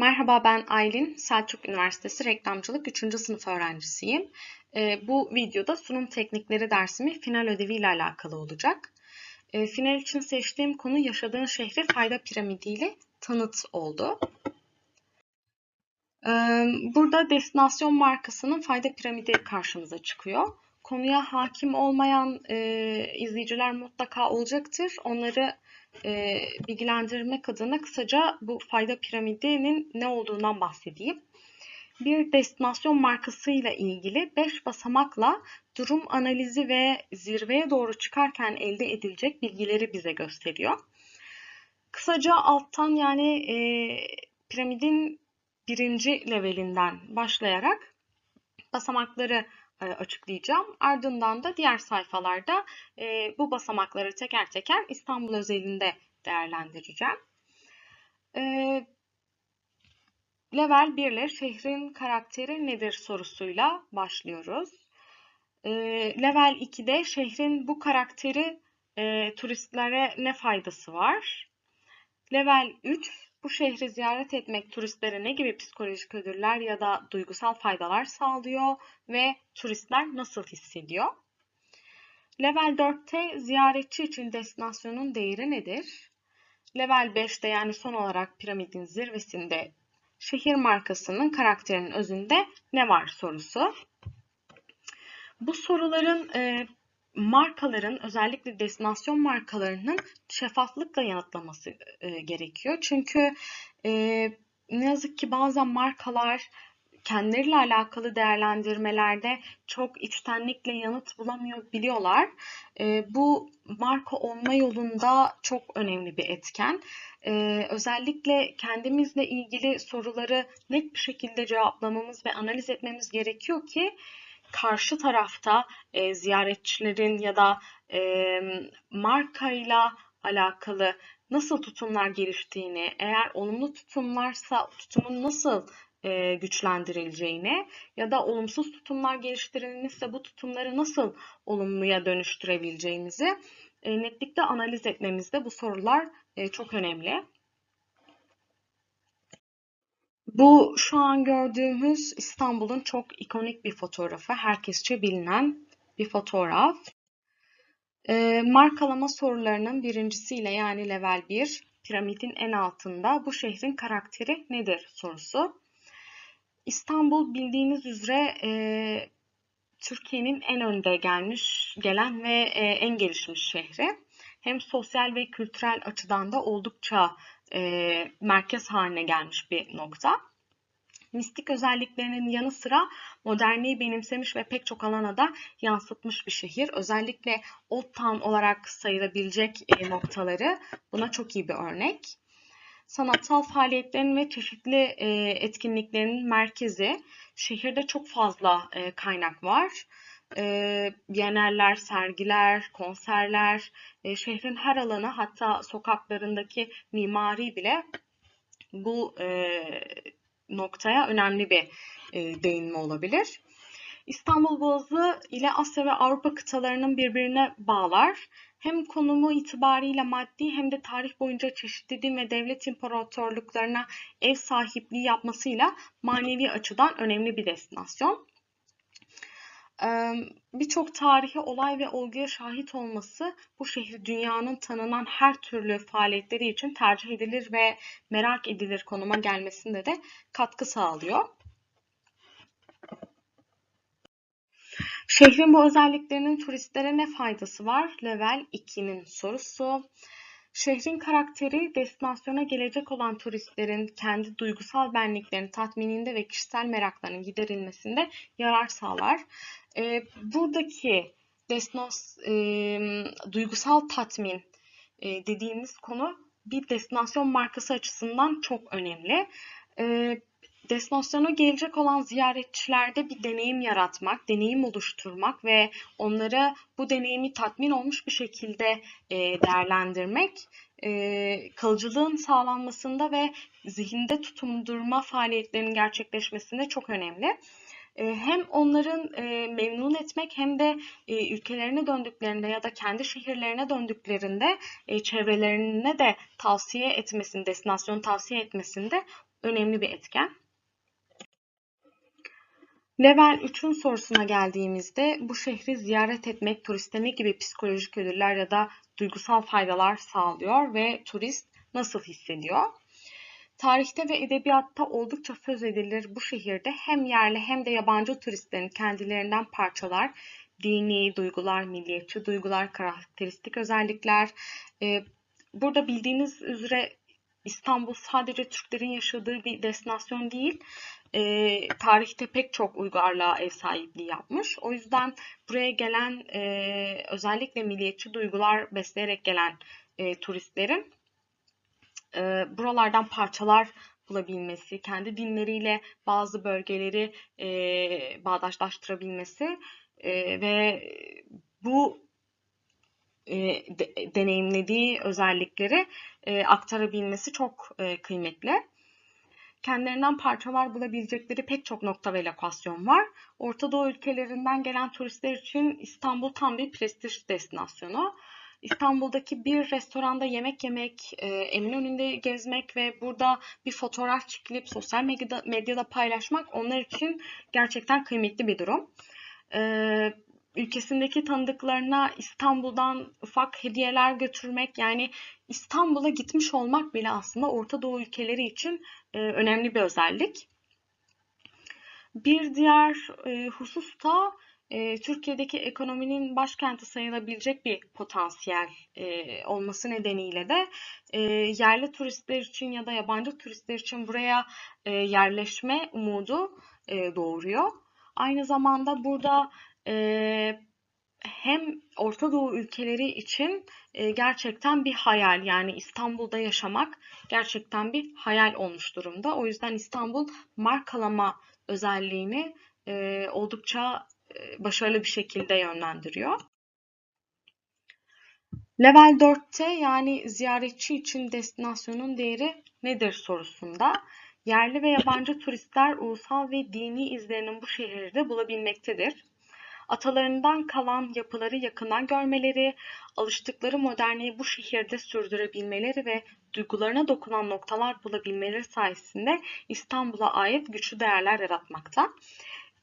Merhaba ben Aylin, Selçuk Üniversitesi Reklamcılık 3. sınıf öğrencisiyim. Ee, bu videoda sunum teknikleri dersimi final ödevi ile alakalı olacak. Ee, final için seçtiğim konu yaşadığın şehri fayda piramidiyle tanıt oldu. Ee, burada destinasyon markasının fayda piramidi karşımıza çıkıyor. Konuya hakim olmayan e, izleyiciler mutlaka olacaktır. Onları e, bilgilendirmek adına kısaca bu fayda piramidinin ne olduğundan bahsedeyim. Bir destinasyon markasıyla ilgili 5 basamakla durum analizi ve zirveye doğru çıkarken elde edilecek bilgileri bize gösteriyor. Kısaca alttan yani e, piramidin birinci levelinden başlayarak basamakları açıklayacağım. Ardından da diğer sayfalarda e, bu basamakları teker teker İstanbul özelinde değerlendireceğim. E, level 1 ile şehrin karakteri nedir sorusuyla başlıyoruz. Level 2'de şehrin bu karakteri turistlere ne faydası var? Level 3 bu şehri ziyaret etmek turistlere ne gibi psikolojik ödüller ya da duygusal faydalar sağlıyor ve turistler nasıl hissediyor? Level 4'te ziyaretçi için destinasyonun değeri nedir? Level 5'te yani son olarak piramidin zirvesinde şehir markasının karakterinin özünde ne var sorusu. Bu soruların markaların özellikle destinasyon markalarının şeffaflıkla yanıtlaması e, gerekiyor. Çünkü e, ne yazık ki bazen markalar kendileriyle alakalı değerlendirmelerde çok içtenlikle yanıt bulamıyor biliyorlar. E, bu marka olma yolunda çok önemli bir etken. E, özellikle kendimizle ilgili soruları net bir şekilde cevaplamamız ve analiz etmemiz gerekiyor ki karşı tarafta e, ziyaretçilerin ya da e, markayla alakalı nasıl tutumlar geliştiğini, eğer olumlu tutumlarsa tutumun nasıl e, güçlendirileceğini ya da olumsuz tutumlar geliştirilmişse bu tutumları nasıl olumluya dönüştürebileceğimizi e, netlikle analiz etmemizde bu sorular e, çok önemli. Bu şu an gördüğümüz İstanbul'un çok ikonik bir fotoğrafı. Herkesçe bilinen bir fotoğraf. E, markalama sorularının birincisiyle yani level 1 piramidin en altında bu şehrin karakteri nedir sorusu. İstanbul bildiğiniz üzere e, Türkiye'nin en önde gelmiş, gelen ve e, en gelişmiş şehri. Hem sosyal ve kültürel açıdan da oldukça e, merkez haline gelmiş bir nokta. Mistik özelliklerinin yanı sıra modernliği benimsemiş ve pek çok alana da yansıtmış bir şehir. Özellikle Old Town olarak sayılabilecek e, noktaları buna çok iyi bir örnek. Sanatsal faaliyetlerin ve çeşitli e, etkinliklerin merkezi. Şehirde çok fazla e, kaynak var e, sergiler, konserler, şehrin her alanı hatta sokaklarındaki mimari bile bu e, noktaya önemli bir e, değinme olabilir. İstanbul Boğazı ile Asya ve Avrupa kıtalarının birbirine bağlar. Hem konumu itibariyle maddi hem de tarih boyunca çeşitli din ve devlet imparatorluklarına ev sahipliği yapmasıyla manevi açıdan önemli bir destinasyon birçok tarihi olay ve olguya şahit olması bu şehri dünyanın tanınan her türlü faaliyetleri için tercih edilir ve merak edilir konuma gelmesinde de katkı sağlıyor. Şehrin bu özelliklerinin turistlere ne faydası var? Level 2'nin sorusu. Şehrin karakteri destinasyona gelecek olan turistlerin kendi duygusal benliklerinin tatmininde ve kişisel meraklarının giderilmesinde yarar sağlar. E, buradaki destinas, e, duygusal tatmin e, dediğimiz konu bir destinasyon markası açısından çok önemli. E, destinasyona gelecek olan ziyaretçilerde bir deneyim yaratmak, deneyim oluşturmak ve onlara bu deneyimi tatmin olmuş bir şekilde e, değerlendirmek e, kalıcılığın sağlanmasında ve zihinde tutundurma faaliyetlerinin gerçekleşmesinde çok önemli. E, hem onların memnun etmek hem de ülkelerine döndüklerinde ya da kendi şehirlerine döndüklerinde çevrelerine de tavsiye etmesini, destinasyon tavsiye etmesinde önemli bir etken. Level 3'ün sorusuna geldiğimizde bu şehri ziyaret etmek turiste ne gibi psikolojik ödüller ya da duygusal faydalar sağlıyor ve turist nasıl hissediyor? Tarihte ve edebiyatta oldukça söz edilir bu şehirde hem yerli hem de yabancı turistlerin kendilerinden parçalar, dini duygular, milliyetçi duygular, karakteristik özellikler. Ee, burada bildiğiniz üzere İstanbul sadece Türklerin yaşadığı bir destinasyon değil, e, tarihte pek çok uygarlığa ev sahipliği yapmış. O yüzden buraya gelen e, özellikle milliyetçi duygular besleyerek gelen e, turistlerin e, buralardan parçalar bulabilmesi, kendi dinleriyle bazı bölgeleri e, bağdaşlaştırabilmesi e, ve bu e, de, deneyimlediği özellikleri e, aktarabilmesi çok e, kıymetli. Kendilerinden parçalar bulabilecekleri pek çok nokta ve lokasyon var. Orta Doğu ülkelerinden gelen turistler için İstanbul tam bir prestij destinasyonu. İstanbul'daki bir restoranda yemek yemek, e, Eminönü'nde gezmek ve burada bir fotoğraf çekilip sosyal medyada, medyada paylaşmak onlar için gerçekten kıymetli bir durum. E, ülkesindeki tanıdıklarına İstanbul'dan ufak hediyeler götürmek yani İstanbul'a gitmiş olmak bile aslında Orta Doğu ülkeleri için e, önemli bir özellik. Bir diğer e, husus da e, Türkiye'deki ekonominin başkenti sayılabilecek bir potansiyel e, olması nedeniyle de e, yerli turistler için ya da yabancı turistler için buraya e, yerleşme umudu e, doğuruyor. Aynı zamanda burada e, hem Orta Doğu ülkeleri için e, gerçekten bir hayal yani İstanbul'da yaşamak gerçekten bir hayal olmuş durumda. O yüzden İstanbul markalama özelliğini e, oldukça e, başarılı bir şekilde yönlendiriyor. Level 4'te yani ziyaretçi için destinasyonun değeri nedir sorusunda yerli ve yabancı turistler ulusal ve dini izlerinin bu şehirde bulabilmektedir atalarından kalan yapıları yakından görmeleri, alıştıkları modernliği bu şehirde sürdürebilmeleri ve duygularına dokunan noktalar bulabilmeleri sayesinde İstanbul'a ait güçlü değerler yaratmakta.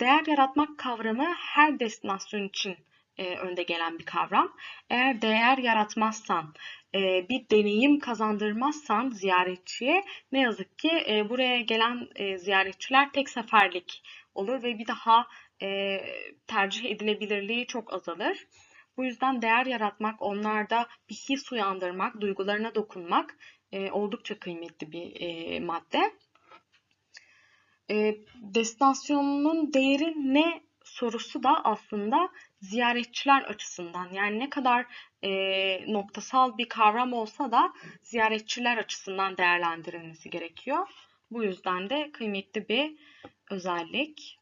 Değer yaratmak kavramı her destinasyon için e, önde gelen bir kavram. Eğer değer yaratmazsan, e, bir deneyim kazandırmazsan ziyaretçiye ne yazık ki e, buraya gelen e, ziyaretçiler tek seferlik olur ve bir daha e, tercih edilebilirliği çok azalır. Bu yüzden değer yaratmak, onlarda bir his uyandırmak, duygularına dokunmak e, oldukça kıymetli bir e, madde. E, destinasyonun değeri ne sorusu da aslında ziyaretçiler açısından yani ne kadar e, noktasal bir kavram olsa da ziyaretçiler açısından değerlendirilmesi gerekiyor. Bu yüzden de kıymetli bir özellik.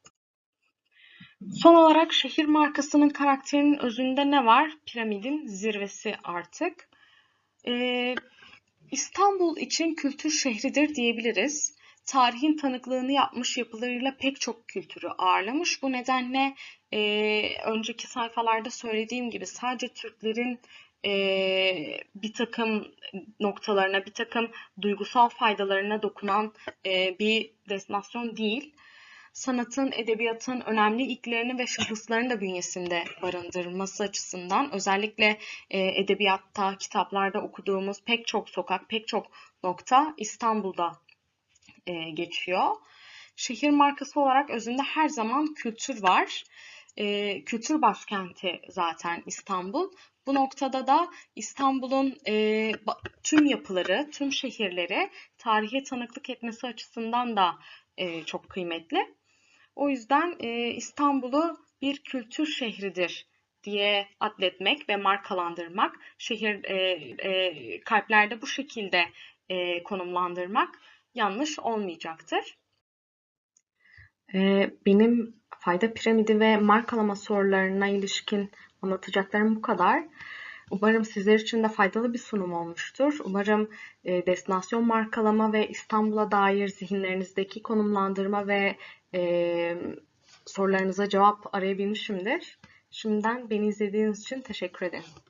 Son olarak şehir markasının karakterinin özünde ne var? Piramidin zirvesi artık. Ee, İstanbul için kültür şehridir diyebiliriz. Tarihin tanıklığını yapmış yapılarıyla pek çok kültürü ağırlamış. Bu nedenle e, önceki sayfalarda söylediğim gibi sadece Türklerin e, bir takım noktalarına, bir takım duygusal faydalarına dokunan e, bir destinasyon değil sanatın, edebiyatın önemli ilklerini ve şahıslarını da bünyesinde barındırması açısından özellikle e, edebiyatta, kitaplarda okuduğumuz pek çok sokak, pek çok nokta İstanbul'da e, geçiyor. Şehir markası olarak özünde her zaman kültür var. E, kültür başkenti zaten İstanbul. Bu noktada da İstanbul'un e, tüm yapıları, tüm şehirleri tarihe tanıklık etmesi açısından da e, çok kıymetli. O yüzden e, İstanbul'u bir kültür şehridir diye adletmek ve markalandırmak, şehir e, e, kalplerde bu şekilde e, konumlandırmak yanlış olmayacaktır. E, benim fayda piramidi ve markalama sorularına ilişkin anlatacaklarım bu kadar. Umarım sizler için de faydalı bir sunum olmuştur. Umarım e, destinasyon markalama ve İstanbul'a dair zihinlerinizdeki konumlandırma ve e, sorularınıza cevap arayabilmişimdir. Şimdiden beni izlediğiniz için teşekkür ederim.